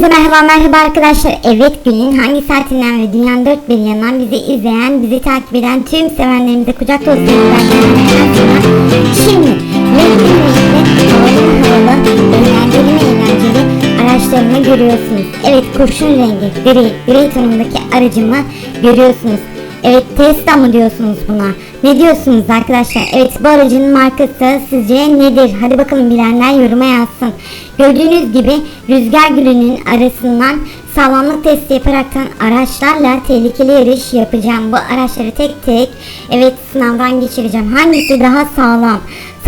Hepinize merhaba merhaba arkadaşlar. Evet günün hangi saatinden ve dünyanın dört bir yanından bizi izleyen, bizi takip eden tüm sevenlerimize kucak dolusu. Şimdi renkli, havalı eğlenceli mi eğlenceli araçlarımı görüyorsunuz. Evet kurşun rengi, gri, gri tonundaki aracımı görüyorsunuz. Evet Tesla mı diyorsunuz buna? Ne diyorsunuz arkadaşlar? Evet bu aracın markası sizce nedir? Hadi bakalım bilenler yoruma yazsın. Gördüğünüz gibi rüzgar gülünün arasından sağlamlık testi yaparaktan araçlarla tehlikeli yarış yapacağım. Bu araçları tek tek evet sınavdan geçireceğim. Hangisi daha sağlam?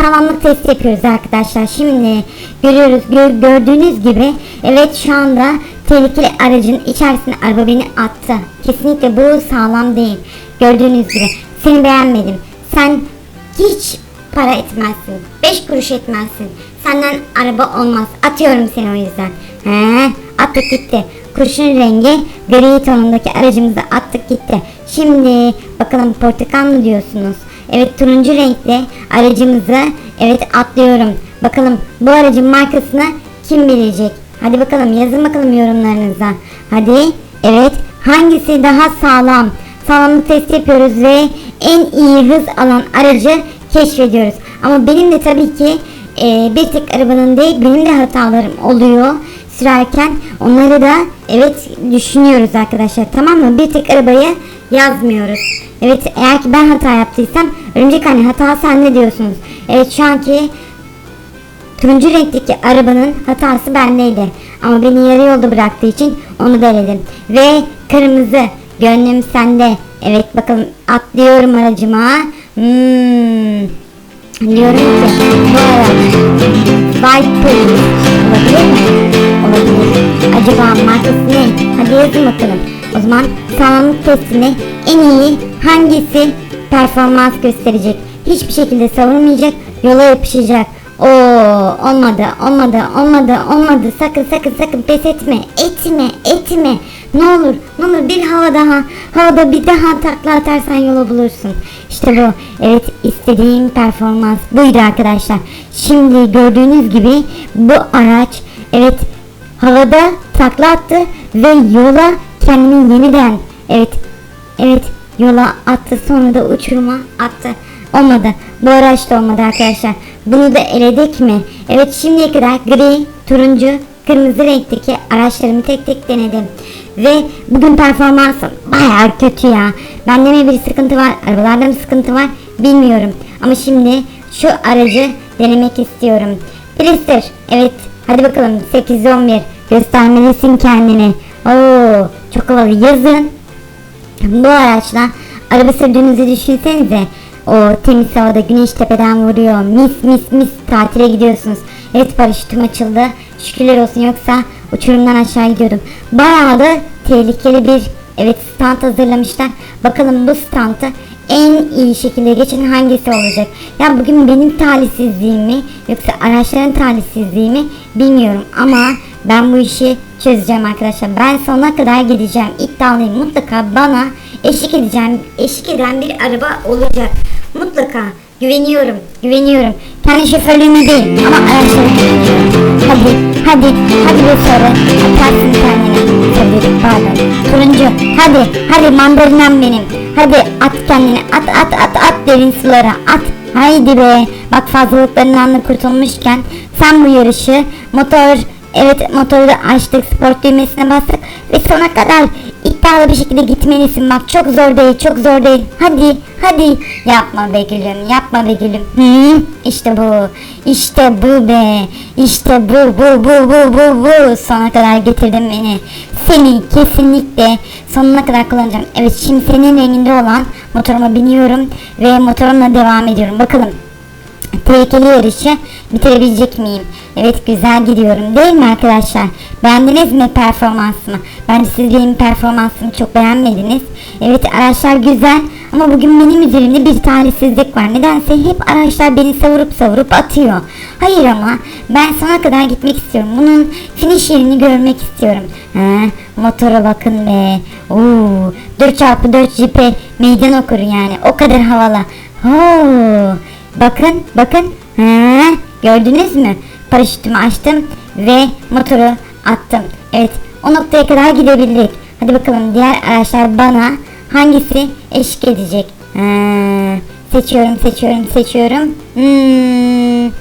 Sağlamlık testi yapıyoruz arkadaşlar. Şimdi görüyoruz gör- gördüğünüz gibi evet şu anda tehlikeli aracın içerisine araba beni attı. Kesinlikle bu sağlam değil. Gördüğünüz gibi seni beğenmedim. Sen hiç para etmezsin. 5 kuruş etmezsin. Senden araba olmaz. Atıyorum seni o yüzden. He, attık gitti. Kurşun rengi gri tonundaki aracımızı attık gitti. Şimdi bakalım portakal mı diyorsunuz? Evet turuncu renkli aracımızı evet atlıyorum. Bakalım bu aracın markasını kim bilecek? Hadi bakalım yazın bakalım yorumlarınıza. Hadi evet hangisi daha sağlam? Sağlamlık testi yapıyoruz ve en iyi hız alan aracı keşfediyoruz. Ama benim de tabii ki e, bir tek arabanın değil benim de hatalarım oluyor sürerken onları da evet düşünüyoruz arkadaşlar tamam mı? Bir tek arabayı yazmıyoruz. Evet eğer ki ben hata yaptıysam örümcek anne hata sende diyorsunuz. Evet şu anki turuncu renkteki arabanın hatası bendeydi. Ama beni yarı yolda bıraktığı için onu da eledim. Ve kırmızı gönlüm sende. Evet bakalım atlıyorum aracıma. Hmm. Diyorum ki bu araç Viper olabilir mi? Olabilir. Acaba markası ne? Hadi yazın bakalım. O zaman sağlamlık testini en iyi hangisi performans gösterecek? Hiçbir şekilde savunmayacak, yola yapışacak. Oo olmadı, olmadı, olmadı, olmadı. Sakın sakın sakın pes etme, etme, etme. Ne olur, ne olur bir hava daha, havada bir daha takla atarsan yolu bulursun. İşte bu, evet istediğim performans buydu arkadaşlar. Şimdi gördüğünüz gibi bu araç, evet havada takla attı ve yola kendini yeniden, evet, evet yola attı sonra da uçuruma attı. Olmadı. Bu araç da olmadı arkadaşlar. Bunu da eledik mi? Evet şimdiye kadar gri, turuncu, kırmızı renkteki araçlarımı tek tek denedim. Ve bugün performansım bayağı kötü ya. Bende mi bir sıkıntı var, arabalarda mı sıkıntı var bilmiyorum. Ama şimdi şu aracı denemek istiyorum. Blister, evet hadi bakalım 811 göstermelisin kendini. Oo, çok havalı yazın bu araçla araba sürdüğünüzü düşünsenize. O temiz havada güneş tepeden vuruyor. Mis mis mis tatile gidiyorsunuz. Evet paraşütüm açıldı. Şükürler olsun yoksa uçurumdan aşağı gidiyordum. Bayağı da tehlikeli bir evet stand hazırlamışlar. Bakalım bu standı en iyi şekilde geçen hangisi olacak? Ya bugün benim talihsizliğim mi yoksa araçların talihsizliği mi bilmiyorum ama ben bu işi çözeceğim arkadaşlar. Ben sonuna kadar gideceğim. İddialıyım. Mutlaka bana eşlik edeceğim. Eşlik eden bir araba olacak. Mutlaka. Güveniyorum. Güveniyorum. Kendi şoförlüğüme değil ama güveniyorum. Hadi. Hadi. Hadi bir soru. Atarsın kendini. Tabii pardon. Turuncu. Hadi. Hadi mandalinam benim. Hadi at kendini. At at at at derin sulara. At. Haydi be. Bak fazlalıklarından da kurtulmuşken sen bu yarışı motor Evet motoru açtık spor düğmesine bastık ve sona kadar iddialı bir şekilde gitmelisin. Bak çok zor değil çok zor değil. Hadi hadi. Yapma be gülüm yapma be gülüm. Hı, işte bu işte bu be. İşte bu bu bu bu bu bu. Sona kadar getirdin beni. Seni kesinlikle sonuna kadar kullanacağım. Evet şimdi senin renginde olan motoruma biniyorum ve motorumla devam ediyorum. Bakalım tehlikeli yarışı bitirebilecek miyim? Evet güzel gidiyorum değil mi arkadaşlar? Beğendiniz mi performansımı? Bence siz benim performansımı çok beğenmediniz. Evet araçlar güzel ama bugün benim üzerimde bir talihsizlik var. Nedense hep araçlar beni savurup savurup atıyor. Hayır ama ben sona kadar gitmek istiyorum. Bunun finish yerini görmek istiyorum. He, motora bakın be. Oo, 4x4 jipe meydan okur yani. O kadar havalı. Oo. Bakın bakın. Ha, gördünüz mü? Paraşütümü açtım ve motoru attım. Evet o noktaya kadar gidebildik. Hadi bakalım diğer araçlar bana hangisi eşlik edecek? Ha, seçiyorum seçiyorum seçiyorum. Hmm,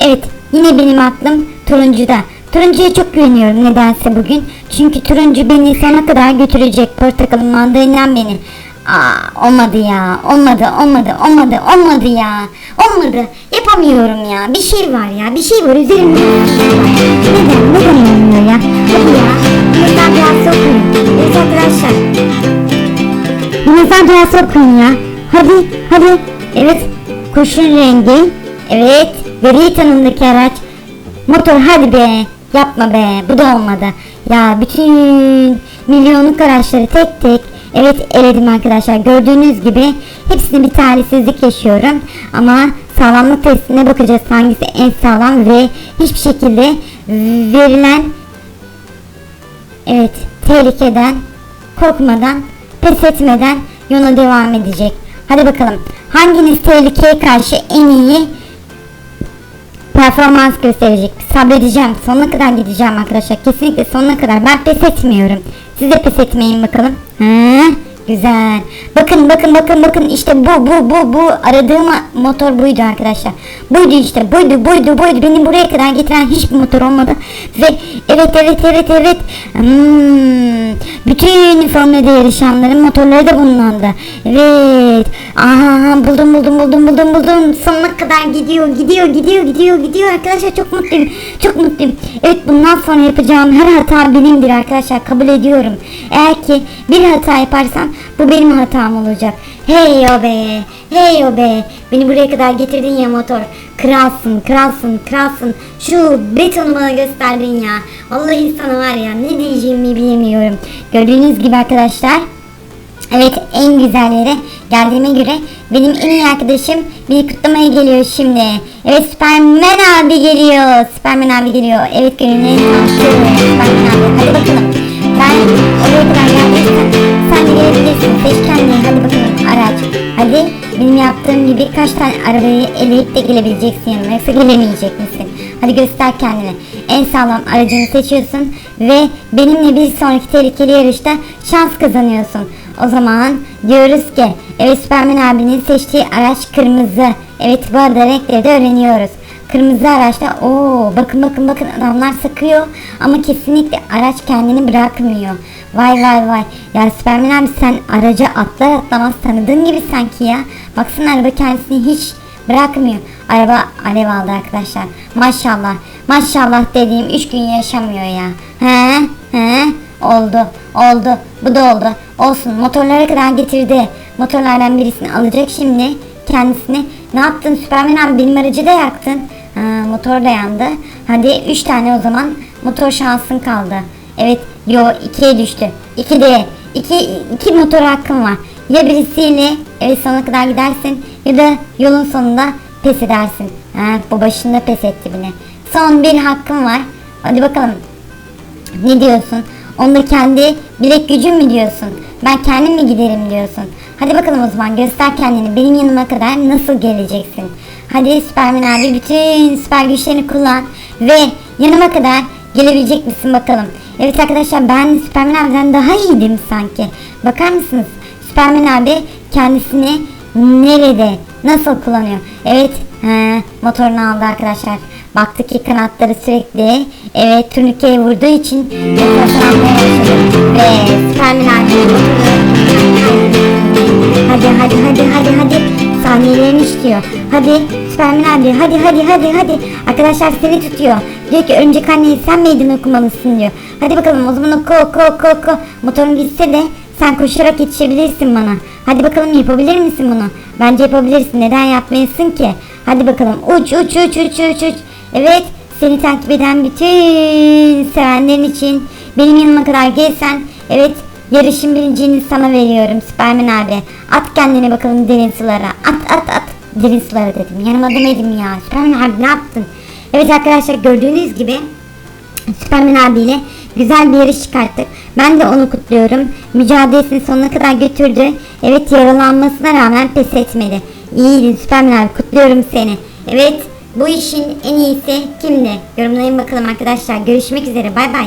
Evet yine benim aklım turuncuda. Turuncuya çok güveniyorum nedense bugün. Çünkü turuncu beni sona kadar götürecek. Portakalın mandalından beni. Aa, olmadı ya. Olmadı, olmadı, olmadı, olmadı ya. Olmadı. Yapamıyorum ya. Bir şey var ya. Bir şey var üzerimde. Neden? Neden olmuyor ya? Hadi ya. Buradan biraz sokuyun. Evet arkadaşlar. Buradan biraz sokuyun ya. Hadi, hadi. Evet. Kurşun rengi. Evet. Veri tanımdaki araç. Motor hadi be. Yapma be. Bu da olmadı. Ya bütün milyonluk araçları tek tek evet eledim arkadaşlar. Gördüğünüz gibi hepsini bir talihsizlik yaşıyorum. Ama sağlamlık testine bakacağız hangisi en sağlam ve hiçbir şekilde verilen evet tehlikeden korkmadan pes etmeden yola devam edecek. Hadi bakalım hanginiz tehlikeye karşı en iyi performans gösterecek. Sabredeceğim. Sonuna kadar gideceğim arkadaşlar. Kesinlikle sonuna kadar. Ben pes etmiyorum. Siz de pes etmeyin bakalım. Hı, güzel. Bakın bakın bakın bakın işte bu bu bu bu aradığım motor buydu arkadaşlar. Buydu işte buydu buydu buydu. Beni buraya kadar getiren hiçbir motor olmadı. Ve evet evet evet evet. Hmm, bütün Formula yarışanların motorları da bundandı. Evet. Aha buldum buldum buldum buldum buldum. Sonuna kadar gidiyor gidiyor gidiyor gidiyor gidiyor arkadaşlar çok mutluyum. Çok mutluyum. Evet bundan sonra yapacağım her hata benimdir arkadaşlar kabul ediyorum. Eğer ki bir hata yaparsam bu benim hatam olacak. Hey o be. Hey o be. Beni buraya kadar getirdin ya motor. Kralsın, kralsın, kralsın. Şu bana gösterdin ya. Vallahi sana var ya ne diyeceğimi bilemiyorum. Gördüğünüz gibi arkadaşlar Evet en güzel yere geldiğime göre benim en iyi arkadaşım beni kutlamaya geliyor şimdi. Evet Superman abi geliyor. Superman abi geliyor. Evet gönüllü Superman abi. Hadi bakalım. Ben oraya kadar geldiysem sen de gelebilirsin. Seç kendini. Hadi bakalım araç. Benim yaptığım gibi kaç tane arabayı eleyip de gelebileceksin yanıma. Yoksa gelemeyecek misin? Hadi göster kendini. En sağlam aracını seçiyorsun ve benimle bir sonraki tehlikeli yarışta şans kazanıyorsun. O zaman diyoruz ki evet Superman abinin seçtiği araç kırmızı. Evet bu arada renkleri de öğreniyoruz. Kırmızı araçta o bakın bakın bakın adamlar sıkıyor ama kesinlikle araç kendini bırakmıyor. Vay vay vay. Ya Superman abi sen araca atlar atlamaz tanıdığın gibi sanki ya. Baksana araba kendisini hiç bırakmıyor. Araba alev aldı arkadaşlar. Maşallah. Maşallah dediğim 3 gün yaşamıyor ya. He? He? Oldu. Oldu. Bu da oldu. Olsun. Motorlara kadar getirdi. Motorlardan birisini alacak şimdi. Kendisini. Ne yaptın Süpermen abi? Benim aracı da yaktın. Motor da yandı. Hadi 3 tane o zaman motor şansın kaldı. Evet. Yo 2'ye düştü. 2 de 2 2 motor hakkım var. Ya birisiyle evet sonuna kadar gidersin ya da yolun sonunda pes edersin. Ha, bu başında pes etti bile. Son bir hakkım var. Hadi bakalım. Ne diyorsun? Onda kendi bilek gücün mü diyorsun? Ben kendim mi giderim diyorsun? Hadi bakalım o zaman göster kendini. Benim yanıma kadar nasıl geleceksin? Hadi Süpermen abi bütün süper güçlerini kullan ve yanıma kadar gelebilecek misin bakalım. Evet arkadaşlar ben Süpermen abiden daha iyiydim sanki. Bakar mısınız? Süpermen abi kendisini nerede, nasıl kullanıyor? Evet, he, motorunu aldı arkadaşlar. Baktık ki kanatları sürekli evet turnikeye vurduğu için. Ve Süpermen abi Hadi hadi hadi hadi hadi saniyelerini işliyor. Hadi Süpermen abi hadi hadi hadi hadi. Arkadaşlar seni tutuyor. Diyor ki önce anneyi sen meydan okumalısın diyor. Hadi bakalım o zaman oku oku oku oku. Motorun gitse de sen koşarak yetişebilirsin bana. Hadi bakalım yapabilir misin bunu? Bence yapabilirsin. Neden yapmayasın ki? Hadi bakalım uç uç uç uç uç uç. Evet seni takip eden bütün sevenlerin için benim yanıma kadar gelsen evet yarışın birinciliğini sana veriyorum Süpermen abi. At kendini bakalım derin sulara. At at at. Derin sulara dedim. Yanıma demedim ya. Süpermen abi ne yaptın? Evet arkadaşlar gördüğünüz gibi Süpermen abiyle güzel bir yarış çıkarttık. Ben de onu kutluyorum. Mücadelesini sonuna kadar götürdü. Evet yaralanmasına rağmen pes etmedi. İyiydin Süpermen abi kutluyorum seni. Evet bu işin en iyisi kimdi? Yorumlayın bakalım arkadaşlar. Görüşmek üzere bay bay.